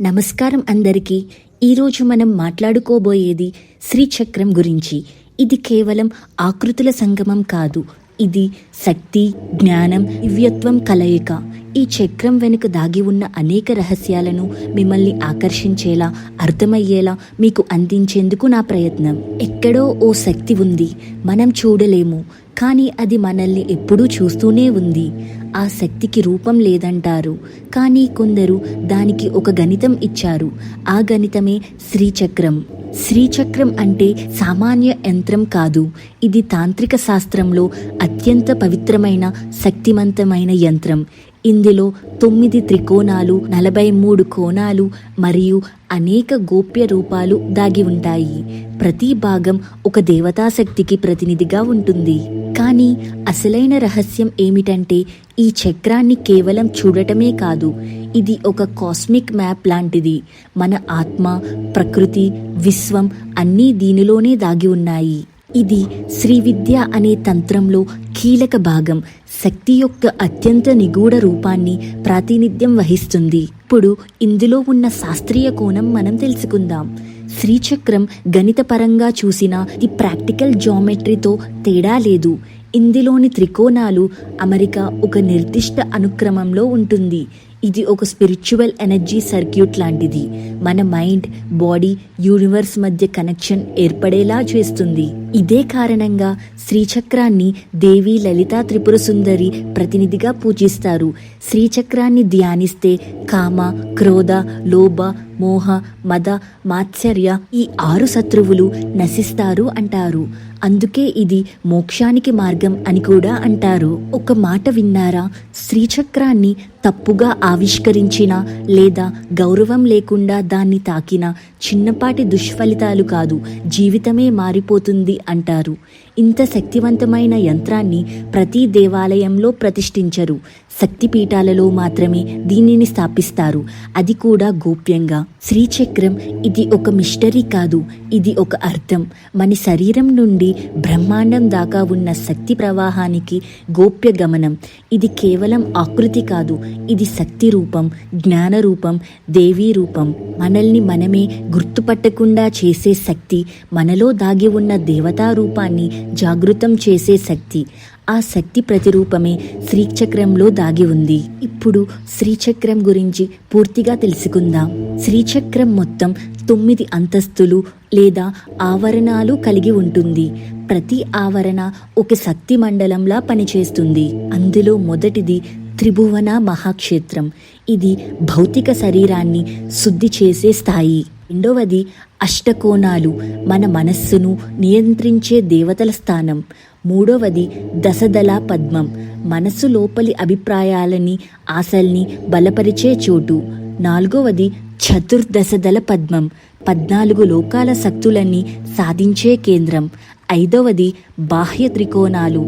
నమస్కారం అందరికీ. ఈరోజు మనం మాట్లాడుకోబోయేది శ్రీచక్రం గురించి. ఇది కేవలం ఆకృతుల సంగమం కాదు ఇది శక్తి జ్ఞానం దివ్యత్వం కలయిక. ఈ చక్రం వెనుక దాగి ఉన్న అనేక రహస్యాలను మిమ్మల్ని ఆకర్షించేలా అర్థమయ్యేలా మీకు అందించేందుకు నా ప్రయత్నం. ఎక్కడో ఓ శక్తి ఉంది మనం చూడలేము కానీ అది మనల్ని ఎప్పుడూ చూస్తూనే ఉంది. ఆ శక్తికి రూపం లేదంటారు కానీ కొందరు దానికి ఒక గణితం ఇచ్చారు. ఆ గణితమే శ్రీచక్రం. శ్రీచక్రం అంటే సామాన్య యంత్రం కాదు. ఇది తాంత్రిక శాస్త్రంలో అత్యంత పవిత్రమైన శక్తివంతమైన యంత్రం. ఇందులో తొమ్మిది త్రికోణాలు నలభై మూడు కోణాలు మరియు అనేక గోప్య రూపాలు దాగి ఉంటాయి. ప్రతి భాగం ఒక దేవతాశక్తికి ప్రతినిధిగా ఉంటుంది. కానీ అసలైన రహస్యం ఏమిటంటే ఈ చక్రాన్ని కేవలం చూడటమే కాదు. ఇది ఒక కాస్మిక్ మ్యాప్ లాంటిది. మన ఆత్మ ప్రకృతి విశ్వం అన్నీ దీనిలోనే దాగి ఉన్నాయి. ఇది శ్రీ విద్య అనే తంత్రంలో కీలక భాగం. శక్తి యొక్క అత్యంత నిగూఢ రూపాన్ని ప్రాతినిధ్యం వహిస్తుంది. ఇప్పుడు ఇందులో ఉన్న శాస్త్రీయ కోణం మనం తెలుసుకుందాం. శ్రీచక్రం గణితపరంగా చూసిన ఇది ప్రాక్టికల్ జామెట్రీతో తేడా లేదు. ఇందులోని త్రికోణాలు అమరిక ఒక నిర్దిష్ట అనుక్రమంలో ఉంటుంది. ఇది ఒక స్పిరిచువల్ ఎనర్జీ సర్క్యూట్ లాంటిది. మన మైండ్ బాడీ యూనివర్స్ మధ్య కనెక్షన్ ఏర్పడేలా చేస్తుంది. ఇదే కారణంగా శ్రీచక్రాన్ని దేవి లలితా త్రిపుర సుందరి ప్రతినిధిగా పూజిస్తారు. శ్రీచక్రాన్ని ధ్యానిస్తే కామ క్రోధ లోభ మోహ మద మాత్సర్య ఈ ఆరు శత్రువులు నశిస్తారు అంటారు. అందుకే ఇది మోక్షానికి మార్గం అని కూడా అంటారు. ఒక మాట విన్నారా? శ్రీచక్రాన్ని తప్పుగా ఆవిష్కరించిన లేదా గౌరవం లేకుండా దాన్ని తాకిన చిన్నపాటి దుష్ఫలితాలు కాదు జీవితమే మారిపోతుంది అంటారు. ఇంత శక్తివంతమైన యంత్రాన్ని ప్రతి దేవాలయంలో ప్రతిష్ఠించరు. శక్తిపీఠాలలో మాత్రమే దీనిని స్థాపిస్తారు. అది కూడా గోప్యంగా. శ్రీచక్రం ఇది ఒక మిస్టరీ కాదు. ఇది ఒక అర్థం. మన శరీరం నుండి బ్రహ్మాండం దాకా ఉన్న శక్తి ప్రవాహానికి గోప్య గమనం. ఇది కేవలం ఆకృతి కాదు. ఇది శక్తి రూపం జ్ఞాన రూపం దేవీ రూపం. మనల్ని మనమే గుర్తుపట్టకుండా చేసే శక్తి మనలో దాగి ఉన్న దేవతా రూపాన్ని జాగృతం చేసే శక్తి. ఆ శక్తి ప్రతిరూపమే శ్రీచక్రంలో దాగి ఉంది. ఇప్పుడు శ్రీచక్రం గురించి పూర్తిగా తెలుసుకుందాం. శ్రీచక్రం మొత్తం తొమ్మిది అంతస్తులు లేదా ఆవరణాలు కలిగి ఉంటుంది. ప్రతి ఆవరణ ఒక శక్తి మండలంలా పనిచేస్తుంది. అందులో మొదటిది త్రిభువన మహాక్షేత్రం. ఇది భౌతిక శరీరాన్ని శుద్ధి చేసే స్థాయి. రెండవది అష్టకోణాలు. మన మనస్సును నియంత్రించే దేవతల స్థానం. మూడవది దశదళ పద్మం. మనస్సు లోపలి అభిప్రాయాలని ఆశల్ని బలపరిచే చోటు. నాలుగవది చతుర్దశదళ పద్మం. పద్నాలుగు లోకాల శక్తులన్నీ సాధించే కేంద్రం. ఐదవది బాహ్య త్రికోణాలు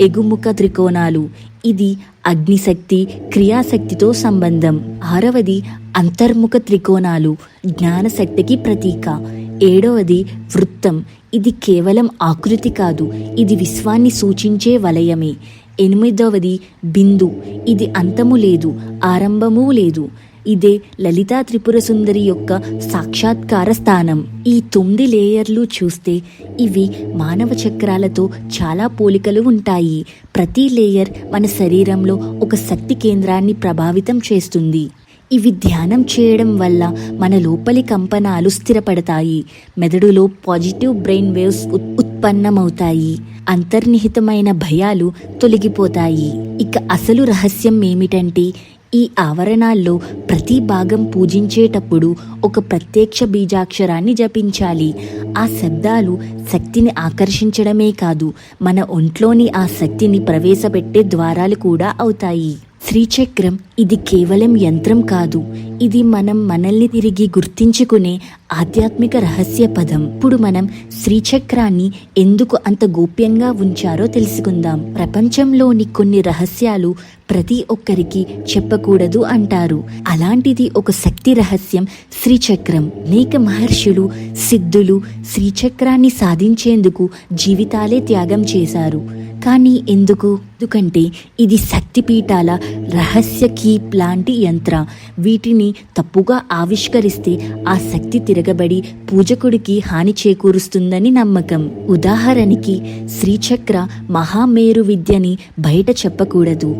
ఎగుముఖ త్రికోణాలు. ఇది అగ్నిశక్తి క్రియాశక్తితో సంబంధం. ఆరవది అంతర్ముఖ త్రికోణాలు జ్ఞానశక్తికి ప్రతీక. ఏడవది వృత్తం. ఇది కేవలం ఆకృతి కాదు ఇది విశ్వాన్ని సూచించే వలయమే. ఎనిమిదవది బిందు. ఇది అంతము లేదు ఆరంభము లేదు. ఇదే లలితా త్రిపుర సుందరి యొక్క సాక్షాత్కార స్థానం. ఈ తొమ్మిది లేయర్లు చూస్తే ఇవి మానవ చక్రాలతో చాలా పోలికలు ఉంటాయి. ప్రతి లేయర్ మన శరీరంలో ఒక శక్తి కేంద్రాన్ని ప్రభావితం చేస్తుంది. ఇవి ధ్యానం చేయడం వల్ల మన లోపలి కంపనాలు స్థిరపడతాయి. మెదడులో పాజిటివ్ బ్రెయిన్ వేవ్స్ ఉత్పన్నమవుతాయి. అంతర్నిహితమైన భయాలు తొలగిపోతాయి. ఇక అసలు రహస్యం ఏమిటంటే ఈ ఆవరణాల్లో ప్రతి భాగం పూజించేటప్పుడు ఒక ప్రత్యక్ష బీజాక్షరాన్ని జపించాలి. ఆ శబ్దాలు శక్తిని ఆకర్షించడమే కాదు మన ఒంట్లోని ఆ శక్తిని ప్రవేశపెట్టే ద్వారాలు కూడా అవుతాయి. శ్రీచక్రం ఇది కేవలం యంత్రం కాదు. ఇది మనం మనల్ని తిరిగి గుర్తించుకునే ఆధ్యాత్మిక రహస్య పదం. ఇప్పుడు మనం శ్రీచక్రాన్ని ఎందుకు అంత గోప్యంగా ఉంచారో తెలుసుకుందాం. ప్రపంచంలోని కొన్ని రహస్యాలు ప్రతి ఒక్కరికి చెప్పకూడదు అంటారు. అలాంటిది ఒక శక్తి రహస్యం శ్రీచక్రం. అనేక మహర్షులు సిద్ధులు శ్రీచక్రాన్ని సాధించేందుకు జీవితాలే త్యాగం చేశారు. కానీ ఎందుకు? ఎందుకంటే ఇది శక్తిపీఠాల రహస్య కీప్ లాంటి యంత్ర. వీటిని తప్పుగా ఆవిష్కరిస్తే ఆ శక్తి తిరగబడి పూజకుడికి హాని చేకూరుస్తుందని నమ్మకం. ఉదాహరణకి శ్రీచక్ర మహామేరు విద్యని బయట చెప్పకూడదు.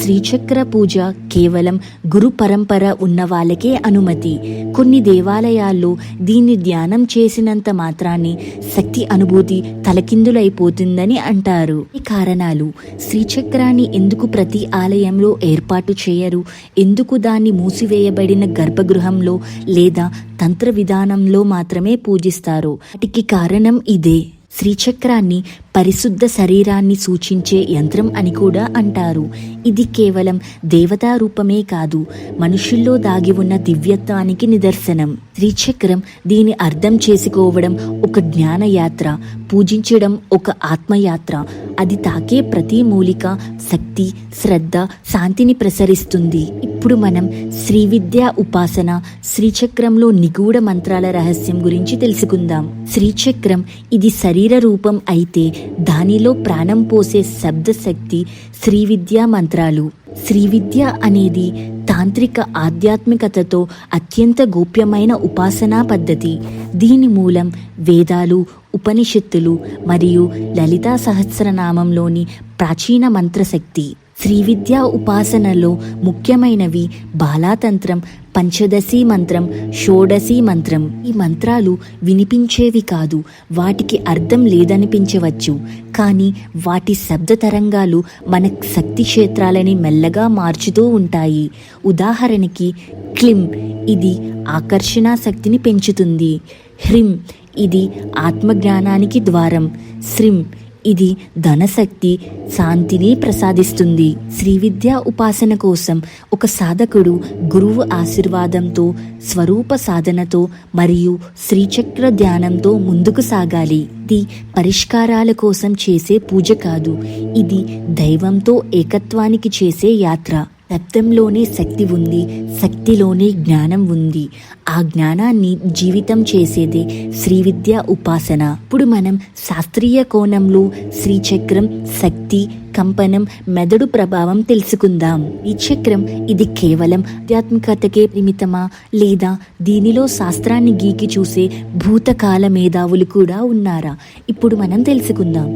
శ్రీచక్ర పూజ కేవలం గురు పరంపర ఉన్న వాళ్ళకే అనుమతి. కొన్ని దేవాలయాల్లో దీన్ని ధ్యానం చేసినంత మాత్రాన్ని శక్తి అనుభూతి తలకిందులైపోతుందని అంటారు. ఈ కారణాలు శ్రీ ద్విచక్రాన్ని ఎందుకు ప్రతి ఆలయంలో ఏర్పాటు చేయరు? ఎందుకు దాన్ని మూసివేయబడిన గర్భగృహంలో లేదా తంత్ర విధానంలో మాత్రమే పూజిస్తారు? వాటికి కారణం ఇదే. శ్రీచక్రాన్ని పరిశుద్ధ శరీరాన్ని సూచించే యంత్రం అని కూడా అంటారు. ఇది కేవలం దేవతా రూపమే కాదు మనుషుల్లో దాగి ఉన్న దివ్యత్వానికి నిదర్శనం. శ్రీచక్రం దీని అర్థం చేసుకోవడం ఒక జ్ఞానయాత్ర పూజించడం ఒక ఆత్మయాత్ర. అది తాకే ప్రతి మూలిక శక్తి శ్రద్ధ శాంతిని ప్రసరిస్తుంది. ఇప్పుడు మనం శ్రీ విద్యా ఉపాసన శ్రీచక్రంలో నిగూఢ మంత్రాల రహస్యం గురించి తెలుసుకుందాం. శ్రీచక్రం ఇది శరీర రూపం అయితే దానిలో ప్రాణం పోసే శబ్ద శక్తి శ్రీ విద్యా మంత్రాలు. శ్రీ విద్య అనేది తాంత్రిక ఆధ్యాత్మికతతో అత్యంత గోప్యమైన ఉపాసనా పద్ధతి. దీని మూలం వేదాలు ఉపనిషత్తులు మరియు లలితా సహస్రనామంలోని ప్రాచీన మంత్రశక్తి. శ్రీ విద్యా ఉపాసనలో ముఖ్యమైనవి. బాలాతంత్రం పంచదశి మంత్రం షోడశి మంత్రం. ఈ మంత్రాలు వినిపించేవి కాదు వాటికి అర్థం లేదనిపించవచ్చు. కానీ వాటి శబ్ద తరంగాలు మన శక్తి క్షేత్రాలని మెల్లగా మార్చుతూ ఉంటాయి. ఉదాహరణకి క్లిమ్ ఇది ఆకర్షణ శక్తిని పెంచుతుంది. హ్రిం ఇది ఆత్మజ్ఞానానికి ద్వారం. శ్రిం ఇది ధనశక్తి శాంతిని ప్రసాదిస్తుంది. శ్రీ విద్యా ఉపాసన కోసం ఒక సాధకుడు గురువు ఆశీర్వాదంతో స్వరూప సాధనతో మరియు శ్రీచక్ర ధ్యానంతో ముందుకు సాగాలి. ఇది పరిష్కారాల కోసం చేసే పూజ కాదు. ఇది దైవంతో ఏకత్వానికి చేసే యాత్ర. శబ్దంలోనే శక్తి ఉంది శక్తిలోనే జ్ఞానం ఉంది. ఆ జ్ఞానాన్ని జీవితం చేసేదే శ్రీ విద్య ఉపాసన. ఇప్పుడు మనం శాస్త్రీయ కోణంలో శ్రీచక్రం శక్తి కంపనం మెదడు ప్రభావం తెలుసుకుందాం. ఈ చక్రం ఇది కేవలం ఆధ్యాత్మికతకే పరిమితమా? లేదా దీనిలో శాస్త్రాన్ని గీకి చూసే భూతకాల మేధావులు కూడా ఉన్నారా? ఇప్పుడు మనం తెలుసుకుందాం.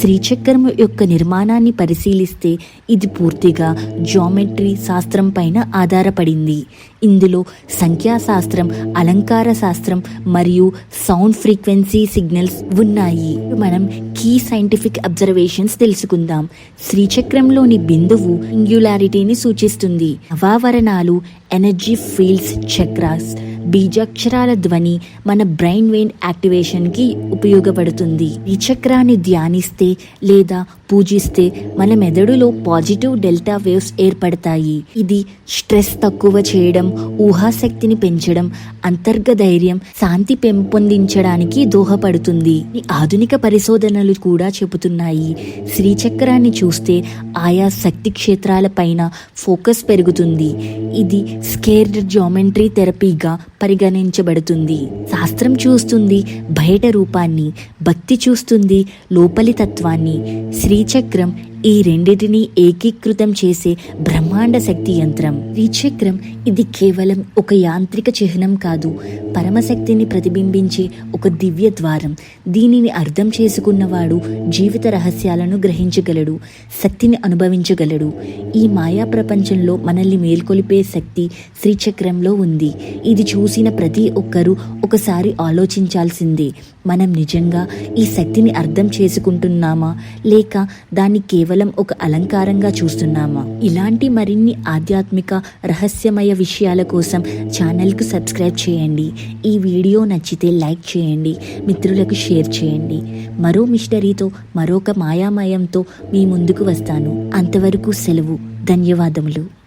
శ్రీచక్రం యొక్క నిర్మాణాన్ని పరిశీలిస్తే ఇది పూర్తిగా జామెట్రీ శాస్త్రం పైన ఆధారపడింది. ఇందులో సంఖ్యాశాస్త్రం అలంకార శాస్త్రం మరియు సౌండ్ ఫ్రీక్వెన్సీ సిగ్నల్స్ ఉన్నాయి. మనం కీ సైంటిఫిక్ అబ్జర్వేషన్స్ తెలుసుకుందాం. శ్రీచక్రంలోని బిందువు సింగ్యులారిటీని సూచిస్తుంది. నవావరణాలు ఎనర్జీ ఫీల్డ్స్ చక్రాస్ బీజాక్షరాల ధ్వని మన బ్రెయిన్ వెయిన్ యాక్టివేషన్కి ఉపయోగపడుతుంది. ఈ చక్రాన్ని ధ్యానిస్తే లేదా పూజిస్తే మన మెదడులో పాజిటివ్ డెల్టా వేవ్స్ ఏర్పడతాయి. ఇది స్ట్రెస్ తక్కువ చేయడం ఊహాశక్తిని పెంచడం అంతర్గధైర్యం శాంతి పెంపొందించడానికి దోహపడుతుంది. ఆధునిక పరిశోధనలు కూడా చెబుతున్నాయి. శ్రీచక్రాన్ని చూస్తే ఆయా శక్తి క్షేత్రాల పైన ఫోకస్ పెరుగుతుంది. ఇది స్కేర్డ్ జామెట్రీ థెరపీగా పరిగణించబడుతుంది. శాస్త్రం చూస్తుంది బయట రూపాన్ని భక్తి చూస్తుంది లోపలి తత్వాన్ని. శ్రీచక్రం ఈ రెండిటిని ఏకీకృతం చేసే బ్రహ్మాండ శక్తి యంత్రం. త్రిచక్రం ఇది కేవలం ఒక యాంత్రిక చిహ్నం కాదు పరమశక్తిని ప్రతిబింబించే ఒక దివ్య ద్వారం. దీనిని అర్థం చేసుకున్నవాడు జీవిత రహస్యాలను గ్రహించగలడు శక్తిని అనుభవించగలడు. ఈ మాయా ప్రపంచంలో మనల్ని మేల్కొలిపే శక్తి శ్రీచక్రంలో ఉంది. ఇది చూసిన ప్రతి ఒక్కరూ ఒకసారి ఆలోచించాల్సిందే మనం నిజంగా ఈ శక్తిని అర్థం చేసుకుంటున్నామా? లేక దాన్ని కేవలం ఒక అలంకారంగా చూస్తున్నామా? ఇలాంటి మరిన్ని ఆధ్యాత్మిక రహస్యమయ విషయాల కోసం ఛానల్కు సబ్స్క్రైబ్ చేయండి. ఈ వీడియో నచ్చితే లైక్ చేయండి. మిత్రులకు షేర్ చేయండి. మరో మిస్టరీతో మరొక మాయామయంతో మీ ముందుకు వస్తాను. అంతవరకు సెలవు. ధన్యవాదములు.